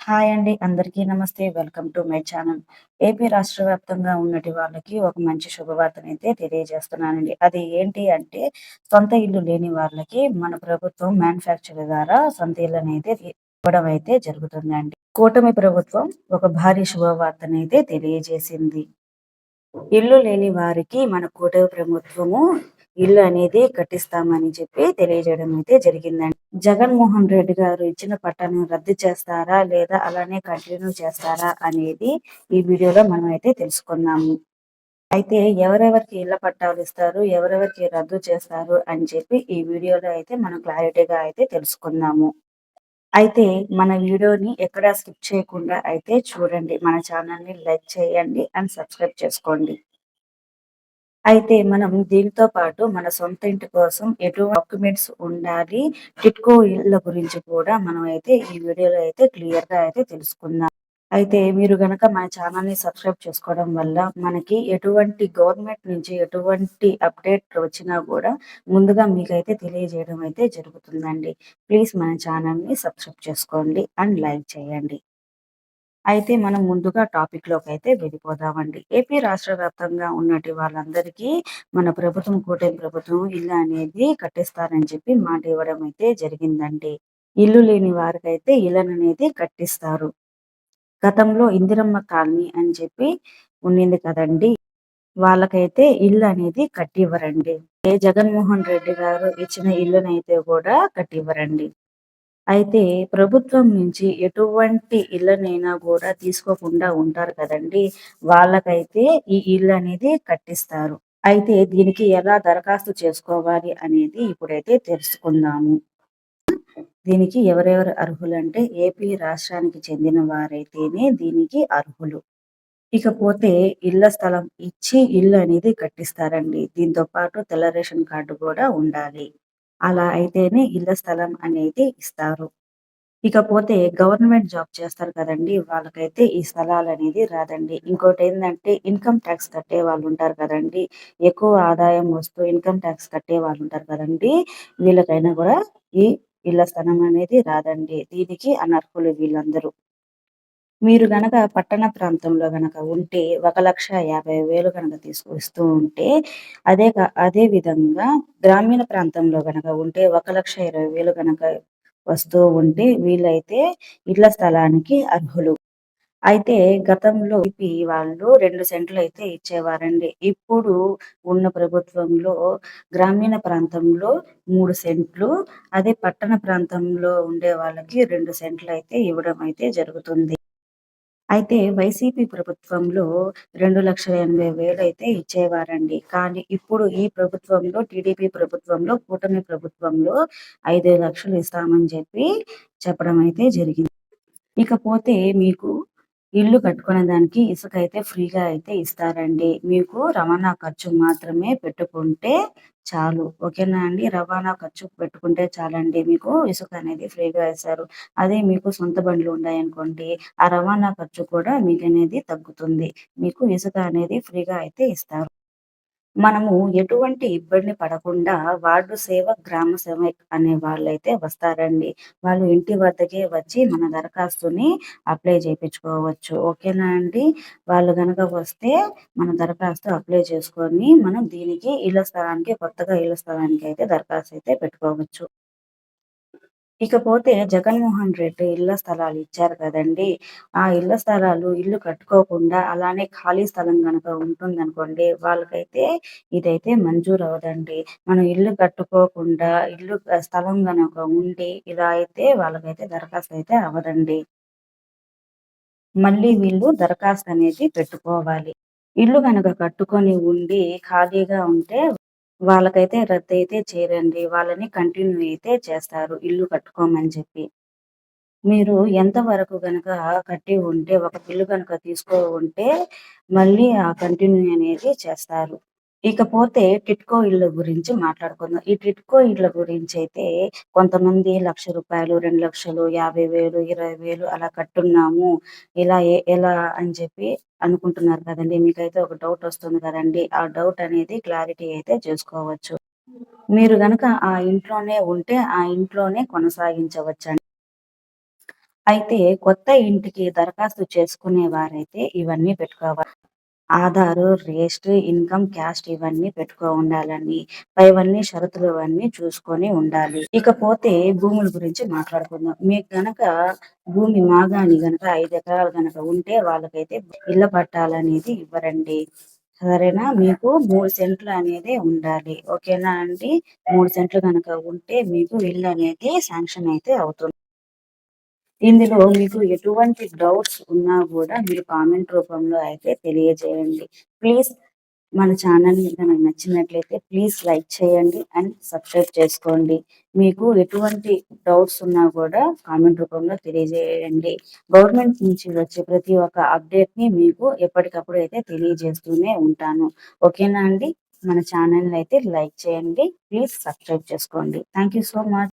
Hi అండి. అందరికీ నమస్తే. Welcome to my channel. AP రాష్ట్ర వ్యాప్తంగా ఉన్నటి వాళ్ళకి ఒక మంచి శుభవార్తనైతే తెలియజేస్తున్నానండి. అది ఏంటి అంటే సొంత ఇల్లు లేని వాళ్ళకి మన ప్రభుత్వం మ్యానుఫ్యాక్చర్ ద్వారా సొంత ఇళ్ళనైతే ఇవ్వడం అయితే జరుగుతుందండి. కూటమి ప్రభుత్వం ఒక భారీ శుభవార్తనైతే తెలియజేసింది. ఇల్లు లేని వారికి మన కూటమి ప్రభుత్వము ఇల్లు అనేది కట్టిస్తామని చెప్పి తెలియజేయడం అయితే జరిగిందండి. జగన్మోహన్ రెడ్డి గారు ఇచ్చిన పట్టాను రద్దు చేస్తారా లేదా అలానే కంటిన్యూ చేస్తారా అనేది ఈ వీడియోలో మనం అయితే తెలుసుకున్నాము. అయితే ఎవరెవరికి ఇళ్ళ పట్టాలు ఇస్తారు ఎవరెవరికి రద్దు చేస్తారు అని చెప్పి ఈ వీడియోలో అయితే మనం క్లారిటీగా అయితే తెలుసుకుందాము అయితే మన వీడియోని ఎక్కడా స్కిప్ చేయకుండా అయితే చూడండి. మన ఛానల్ని లైక్ చేయండి అండ్ సబ్స్క్రైబ్ చేసుకోండి. అయితే మనం దీనితో పాటు మన సొంత ఇంటి కోసం ఎటు డాక్యుమెంట్స్ ఉండాలి? టిట్కో ఇళ్ళ గురించి కూడా మనం అయితే ఈ వీడియోలో అయితే క్లియర్గా అయితే తెలుసుకుందాం. అయితే మీరు గనక మన ఛానల్ని సబ్స్క్రైబ్ చేసుకోవడం వల్ల మనకి ఎటువంటి గవర్నమెంట్ నుంచి ఎటువంటి అప్డేట్ వచ్చినా కూడా ముందుగా మీకైతే తెలియజేయడం అయితే జరుగుతుందండి. ప్లీజ్ మన ఛానల్ని సబ్స్క్రైబ్ చేసుకోండి అండ్ లైక్ చేయండి. అయితే మనం ముందుగా టాపిక్లోకి అయితే వెళ్ళిపోదామండి. ఏపీ రాష్ట్ర వ్యాప్తంగా ఉన్నటి వాళ్ళందరికీ మన ప్రభుత్వం కూటమి ప్రభుత్వం ఇల్లు అనేది కట్టిస్తారని చెప్పి మాట ఇవ్వడం అయితే జరిగిందండి. ఇల్లు లేని వారికైతే ఇళ్ళను అనేది కట్టిస్తారు. గతంలో ఇందిరమ్మ కాలనీ అని చెప్పి ఉండింది కదండి. వాళ్ళకైతే ఇల్లు అనేది కట్టివ్వరండి. జగన్మోహన్ రెడ్డి గారు ఇచ్చిన ఇల్లునైతే కూడా కట్టివ్వరండి. అయితే ప్రభుత్వం నుంచి ఎటువంటి ఇళ్ళనైనా కూడా తీసుకోకుండా ఉంటారు కదండి. వాళ్ళకైతే ఈ ఇల్లు అనేది కట్టిస్తారు. అయితే దీనికి ఎలా దరఖాస్తు చేసుకోవాలి అనేది ఇప్పుడైతే తెలుసుకుందాము. దీనికి ఎవరెవరు అర్హులు అంటే ఏపీ రాష్ట్రానికి చెందిన వారైతేనే దీనికి అర్హులు. ఇకపోతే ఇళ్ళ స్థలం ఇచ్చి ఇల్లు అనేది కట్టిస్తారండి. దీంతో పాటు తెల్ల రేషన్ కార్డు కూడా ఉండాలి. అలా అయితేనే ఇళ్ళ స్థలం అనేది ఇస్తారు. ఇకపోతే గవర్నమెంట్ జాబ్ చేస్తారు కదండి వాళ్ళకైతే ఈ స్థలాలు అనేది రాదండి. ఇంకోటి ఏంటంటే ఇన్కమ్ ట్యాక్స్ కట్టే వాళ్ళు ఉంటారు కదండి. ఎక్కువ ఆదాయం వస్తూ ఇన్కమ్ ట్యాక్స్ కట్టే వాళ్ళు ఉంటారు కదండి. వీళ్ళకైనా కూడా ఈ ఇళ్ళ స్థలం అనేది రాదండి. దీనికి అనర్హులు వీళ్ళందరూ. మీరు గనక పట్టణ ప్రాంతంలో గనక ఉంటే ఒక లక్ష యాభై వేలు గనక తీసుకొస్తూ ఉంటే అదే అదే విధంగా గ్రామీణ ప్రాంతంలో గనక ఉంటే ఒక లక్ష ఇరవై వేలు గనక వస్తూ ఉంటే వీళ్ళైతే ఇళ్ళ స్థలానికి అర్హులు. అయితే గతంలో వాళ్ళు రెండు సెంట్లు అయితే ఇచ్చేవారండి. ఇప్పుడు ఉన్న ప్రభుత్వంలో గ్రామీణ ప్రాంతంలో మూడు సెంట్లు అదే పట్టణ ప్రాంతంలో ఉండే వాళ్ళకి రెండు సెంట్లు అయితే ఇవ్వడం అయితే జరుగుతుంది. అయితే వైసీపీ ప్రభుత్వంలో రెండు లక్షల ఎనభై వేలు అయితే ఇచ్చేవారండి. కానీ ఇప్పుడు ఈ ప్రభుత్వంలో టీడీపీ ప్రభుత్వంలో కూటమి ప్రభుత్వంలో ఐదు లక్షలు ఇస్తామని చెప్పి చెప్పడం అయితే జరిగింది. ఇకపోతే మీకు ఇల్లు కట్టుకునే దానికి ఇసుక అయితే ఫ్రీగా అయితే ఇస్తారండి. మీకు రవాణా ఖర్చు మాత్రమే పెట్టుకుంటే చాలు. ఓకేనా అండి? రవాణా ఖర్చు పెట్టుకుంటే చాలండి. మీకు ఇసుక అనేది ఫ్రీగా ఇస్తారు. అదే మీకు సొంత బండ్లు ఉన్నాయనుకోండి ఆ రవాణా ఖర్చు కూడా మీకు అనేది తగ్గుతుంది. మీకు ఇసుక అనేది ఫ్రీగా అయితే ఇస్తారు. మనము ఎటువంటి ఇబ్బంది పడకుండా వార్డు సేవ గ్రామ సేవ అనే వాళ్ళైతే వస్తారండి. వాళ్ళు ఇంటి వద్దకే వచ్చి మన దరఖాస్తుని అప్లై చేయించుకోవచ్చు. ఓకేనా అండి? వాళ్ళు కనుక వస్తే మన దరఖాస్తు అప్లై చేసుకొని మనం దీనికి ఇళ్ళ స్థలానికి కొత్తగా ఇళ్ళ స్థలానికి అయితే దరఖాస్తు అయితే పెట్టుకోవచ్చు. ఇకపోతే జగన్మోహన్ రెడ్డి ఇళ్ళ స్థలాలు ఇచ్చారు కదండి. ఆ ఇళ్ళ స్థలాలు ఇల్లు కట్టుకోకుండా అలానే ఖాళీ స్థలం కనుక ఉంటుందనుకోండి వాళ్ళకైతే ఇదైతే మంజూరు అవదండి మనం ఇల్లు కట్టుకోకుండా ఇల్లు స్థలం కనుక ఉండి ఇలా అయితే వాళ్ళకైతే దరఖాస్తు అయితే అవ్వదండి. మళ్ళీ వీళ్ళు దరఖాస్తు అనేది పెట్టుకోవాలి. ఇల్లు కనుక కట్టుకొని ఉండి ఖాళీగా ఉంటే వాళ్ళకైతే రద్దు అయితే చేయరండి వాళ్ళని కంటిన్యూ అయితే చేస్తారు. ఇల్లు కట్టుకోమని చెప్పి. మీరు ఎంత వరకు గనక కట్టి ఉంటే ఒక బిల్లు కనుక తీసుకో ఉంటే మళ్ళీ ఆ కంటిన్యూ అనేది చేస్తారు. ఇకపోతే టిట్కో ఇళ్ళ గురించి మాట్లాడుకుందాం. ఈ టిట్కో ఇళ్ళ గురించి అయితే కొంతమంది లక్ష రూపాయలు రెండు లక్షలు యాభై వేలు ఇరవై వేలు అలా కట్టున్నాము. ఇలా ఎలా అని చెప్పి అనుకుంటున్నారు కదండి. మీకైతే ఒక డౌట్ వస్తుంది కదండి. ఆ డౌట్ అనేది క్లారిటీ అయితే చేసుకోవచ్చు. మీరు గనక ఆ ఇంట్లోనే ఉంటే ఆ ఇంట్లోనే కొనసాగించవచ్చండి. అయితే కొత్త ఇంటికి దరఖాస్తు చేసుకునే వారైతే ఇవన్నీ పెట్టుకోవాలి. ఆధారు, రేస్ట్ ఇన్కమ్, క్యాస్ట్ ఇవన్నీ పెట్టుకో ఉండాలని పైవన్నీ షరతులు అవన్నీ చూసుకొని ఉండాలి. ఇకపోతే భూముల గురించి మాట్లాడుకుందాం. మీకు గనక భూమి మాగాని గనక ఐదు ఎకరాలు గనక ఉంటే వాళ్ళకైతే ఇళ్ళ పట్టాలనేది ఇవ్వరండి. సరేనా మీకు మూడు సెంట్లు అనేది ఉండాలి. ఓకేనా అండి మూడు సెంట్లు గనక ఉంటే మీకు ఇల్లు అనేది శాంక్షన్ అయితే అవుతుంది. ఇందులో మీకు ఎటువంటి డౌట్స్ ఉన్నా కూడా మీరు కామెంట్ రూపంలో అయితే తెలియజేయండి. ప్లీజ్ మన ఛానల్‌ని కనుక నచ్చినట్లయితే ప్లీజ్ లైక్ చేయండి అండ్ సబ్స్క్రైబ్ చేసుకోండి. మీకు ఎటువంటి డౌట్స్ ఉన్నా కూడా కామెంట్ రూపంలో తెలియజేయండి. గవర్నమెంట్ నుంచి వచ్చే ప్రతి ఒక్క అప్డేట్‌ని మీకు ఎప్పటికప్పుడు అయితే తెలియజేస్తూనే ఉంటాను. ఓకేనా అండి. మన ఛానల్‌ని అయితే లైక్ చేయండి. ప్లీజ్ సబ్స్క్రైబ్ చేసుకోండి. Thank you so much.